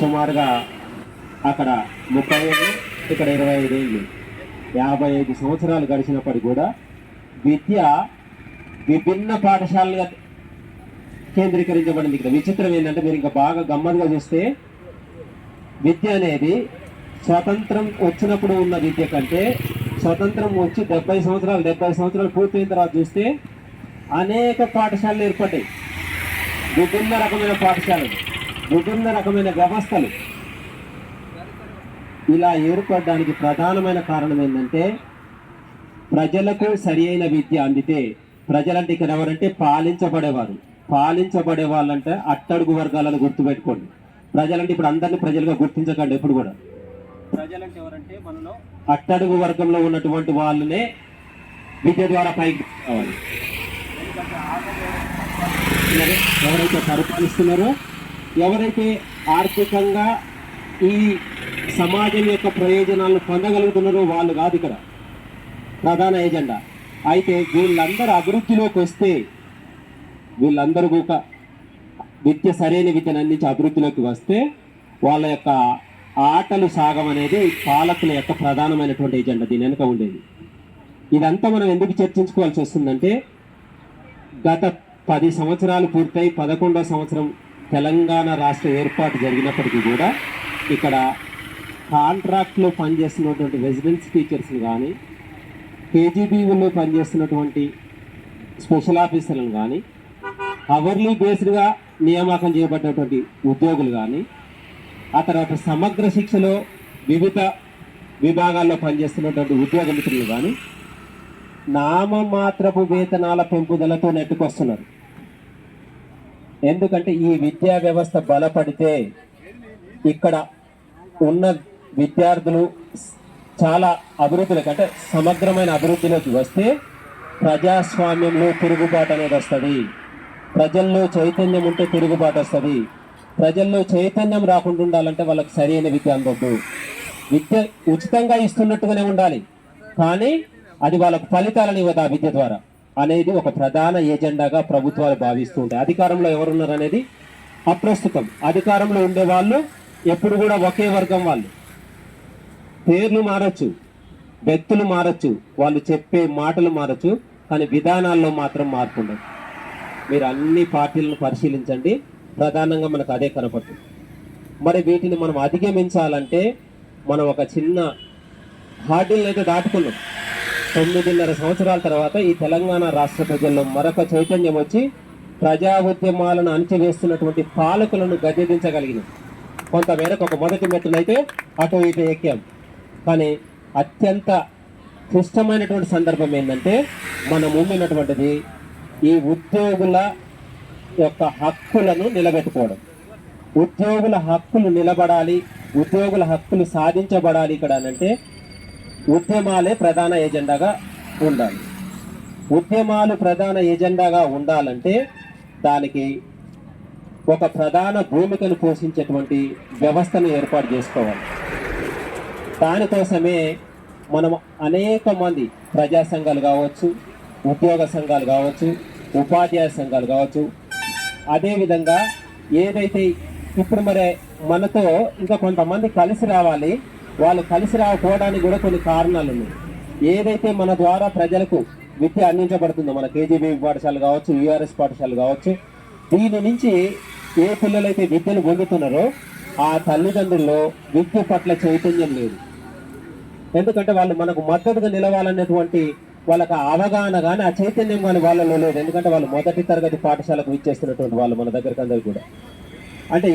సుమారుగా అక్కడ ముప్పై ఏళ్ళు ఇక్కడ ఇరవై ఐదు ఏళ్ళు. యాభై ఐదు సంవత్సరాలు గడిచినప్పటికీ కూడా విద్య విభిన్న పాఠశాలలుగా కేంద్రీకరించబడింది. ఇక్కడ విచిత్రం ఏంటంటే మీరు ఇంకా బాగా గమ్మత్తుగా చూస్తే విద్య అనేది స్వతంత్రం వచ్చినప్పుడు ఉన్న విద్య కంటే స్వతంత్రం వచ్చి డెబ్బై సంవత్సరాలు డెబ్బై సంవత్సరాలు పూర్తయిన తర్వాత చూస్తే అనేక పాఠశాలలు ఏర్పడ్డాయి. విభిన్న రకమైన పాఠశాలలు. విభిన్న రకమైన వ్యవస్థలు ఇలా ఏర్పడడానికి ప్రధానమైన కారణం ఏంటంటే ప్రజలకు సరి అయిన విద్య అందితే ప్రజలంటే ఇక్కడ ఎవరంటే పాలించబడేవారు. పాలించబడే వాళ్ళంటే అట్టడుగు వర్గాలను గుర్తుపెట్టుకోండి. ప్రజలంటే ఇప్పుడు అందరినీ ప్రజలుగా గుర్తించకండి ఎప్పుడు కూడా. ప్రజలంటే ఎవరంటే మనలో అట్టడుగు వర్గంలో ఉన్నటువంటి వాళ్ళనే విద్య ద్వారా పైకి ఎవరైతే పరిపాలిస్తున్నారో ఎవరైతే ఆర్థికంగా ఈ సమాజం యొక్క ప్రయోజనాలను పొందగలుగుతున్నారో వాళ్ళు కాదు ఇక్కడ ప్రధాన ఎజెండా. అయితే వీళ్ళందరూ అభివృద్ధిలోకి వస్తే వీళ్ళందరూ కూడా విద్య సరైన విద్యను అందించి అభివృద్ధిలోకి వస్తే వాళ్ళ యొక్క ఆటలు సాగం అనేది పాలకుల యొక్క ప్రధానమైనటువంటి ఎజెండా. దీని వెనుక ఉండేది. ఇదంతా మనం ఎందుకు చర్చించుకోవాల్సి వస్తుందంటే గత పది సంవత్సరాలు పూర్తయి పదకొండవ సంవత్సరం తెలంగాణ రాష్ట్ర ఏర్పాటు జరిగినప్పటికీ కూడా ఇక్కడ కాంట్రాక్ట్లో పనిచేస్తున్నటువంటి రెసిడెన్స్ టీచర్స్ని కానీ కేజీబీలో పనిచేస్తున్నటువంటి స్పెషల్ ఆఫీసర్లను కానీ అవర్లీ బేస్డ్గా నియామకం చేయబడినటువంటి ఉద్యోగులు కానీ ఆ తర్వాత సమగ్ర శిక్షలో వివిధ విభాగాల్లో పనిచేస్తున్నటువంటి ఉద్యోగ మిత్రులు కానీ నామమాత్రపు వేతనాల పెంపుదలతో నెట్టుకొస్తున్నారు. ఎందుకంటే ఈ విద్యా వ్యవస్థ బలపడితే ఇక్కడ ఉన్న విద్యార్థులు చాలా అభివృద్ధిలోకి అంటే సమగ్రమైన అభివృద్ధిలోకి వస్తే ప్రజాస్వామ్యంలో తిరుగుబాటు అనేది వస్తుంది. ప్రజల్లో చైతన్యం ఉంటే తిరుగుబాటు వస్తుంది. ప్రజల్లో చైతన్యం రాకుండా ఉండాలంటే వాళ్ళకి సరైన విద్య అందొద్దు. విద్య ఉచితంగా ఇస్తున్నట్టుగానే ఉండాలి. కానీ అది వాళ్ళకు ఫలితాలను ఇవ్వదు ఆ విద్య ద్వారా. అనేది ఒక ప్రధాన ఎజెండాగా ప్రభుత్వాలు భావిస్తూ ఉంటాయి అధికారంలో ఎవరున్నారు అనేది అప్రస్తుతం. అధికారంలో ఉండే వాళ్ళు ఎప్పుడు కూడా ఒకే వర్గం వాళ్ళు. పేర్లు మారచ్చు వ్యక్తులు మారచ్చు వాళ్ళు చెప్పే మాటలు మారచ్చు కానీ విధానాల్లో మాత్రం మార్పు ఉండదు మీరు అన్ని పార్టీలను పరిశీలించండి ప్రధానంగా మనకు అదే కనపడుతుంది. మరి వీటిని మనం అధిగమించాలంటే మనం ఒక చిన్న హార్డిల్ని అయితే దాటుకున్నాం. తొమ్మిదిన్నర సంవత్సరాల తర్వాత ఈ తెలంగాణ రాష్ట్ర ప్రజల్లో మరొక చైతన్యం వచ్చి ప్రజా ఉద్యమాలను అణచివేస్తున్నటువంటి పాలకులను గద్దెదించగలిగినాం కొంతమేరకు ఒక మొదటి మెట్టునైతే అటు ఇటు ఎక్కాం. కానీ అత్యంత క్లిష్టమైనటువంటి సందర్భం ఏంటంటే మన ముందున్నటువంటిది ఈ ఉద్యోగుల యొక్క హక్కులను నిలబెట్టుకోవడం. ఉద్యోగుల హక్కులు నిలబడాలి ఉద్యోగుల హక్కులు సాధించబడాలి ఇక్కడ అంటే ఉద్యమాలే ప్రధాన ఎజెండాగా ఉండాలి. ఉద్యమాలు ప్రధాన ఎజెండాగా ఉండాలంటే దానికి ఒక ప్రధాన భూమికను పోషించేటువంటి వ్యవస్థను ఏర్పాటు చేసుకోవాలి. దానికోసమే మనం అనేక మంది ప్రజా సంఘాలు కావచ్చు ఉద్యోగ సంఘాలు కావచ్చు ఉపాధ్యాయ సంఘాలు కావచ్చు అదేవిధంగా ఏదైతే ఇప్పుడు మరి మనతో ఇంకా కొంతమంది కలిసి రావాలి వాళ్ళు కలిసి రాకపోవడానికి కూడా కొన్ని కారణాలు ఉన్నాయి. ఏదైతే మన ద్వారా ప్రజలకు విద్య అందించబడుతుందో మన కేజీబీ పాఠశాల కావచ్చు యూఆర్ఎస్ పాఠశాల కావచ్చు దీని నుంచి ఏ పిల్లలైతే విద్యను పొందుతున్నారో ఆ తల్లిదండ్రుల్లో విద్య పట్ల చైతన్యం లేదు. ఎందుకంటే వాళ్ళు మనకు మద్దతుగా నిలవాలనేటువంటి వాళ్ళకి అవగాహన కానీ ఆ చైతన్యం కానీ వాళ్ళలో లేదు. ఎందుకంటే వాళ్ళు మొదటి తరగతి పాఠశాలకు ఇచ్చేస్తున్నటువంటి వాళ్ళు మన దగ్గరికి అందరు కూడా. అంటే